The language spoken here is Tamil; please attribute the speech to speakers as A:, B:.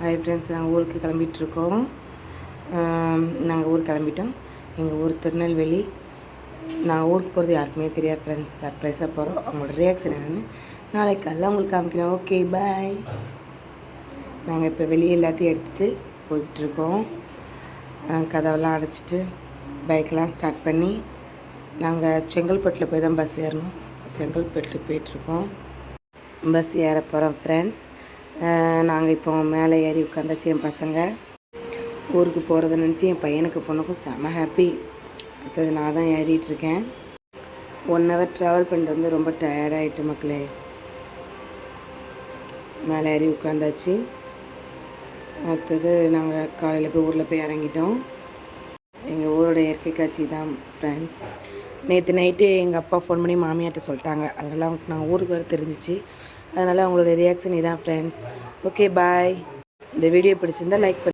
A: ஹாய் ஃப்ரெண்ட்ஸ் நாங்கள் ஊருக்கு கிளம்பிகிட்ருக்கோம் நாங்கள் ஊருக்கு கிளம்பிட்டோம். எங்கள் ஊர் திருநெல்வேலி. நாங்கள் ஊருக்கு போகிறது யாருக்குமே தெரியாது ஃப்ரெண்ட்ஸ் சர்ப்ரைஸாக போகிறோம் அவங்களோட ரியாக்ஷன் என்னென்னு நாளைக்கு காலைல உங்களுக்கு காமிக்கிறேன். ஓகே பாய் நாங்கள் இப்போ வெளியே எல்லாத்தையும் எடுத்துகிட்டு போயிட்டுருக்கோம். கதவெல்லாம் அடைச்சிட்டு பைக்கெலாம் ஸ்டார்ட் பண்ணி நாங்கள் செங்கல்பட்டில் போய் தான் பஸ் ஏறணும். செங்கல்பட்டு போயிட்டுருக்கோம். பஸ் ஏற போகிறோம் ஃப்ரெண்ட்ஸ் நாங்கள் இப்போ மேலே ஏறி உட்காந்தாச்சு என் பசங்க. ஊருக்கு போகிறத நினச்சி என் பையனுக்கு பொண்ணுக்கும் செம ஹாப்பி அடுத்தது நான் தான் ஏறிட்டுருக்கேன் ஒன் ஹவர் ட்ராவல் பண்ணிட்டு வந்து ரொம்ப டயர்டாகிட்டு மக்களே. மேலே ஏறி உட்காந்தாச்சு அடுத்தது நாங்கள் காலையில் போய் ஊரில் போய் இறங்கிட்டோம். எங்கள் ஊரோட இயற்கை காட்சி தான் ஃப்ரெண்ட்ஸ் நேற்று நைட்டு எங்கள் அப்பா ஃபோன் பண்ணி மாமியார்கிட்ட சொல்லிட்டாங்க. அதனால் அவங்களுக்கு நான் ஊருக்கு வர தெரிஞ்சிச்சு. அதனால் அவங்களோட ரியாக்ஷன் இதான் ஃப்ரெண்ட்ஸ் ஓகே பாய் இந்த வீடியோ பிடிச்சிருந்தா லைக் பண்ணி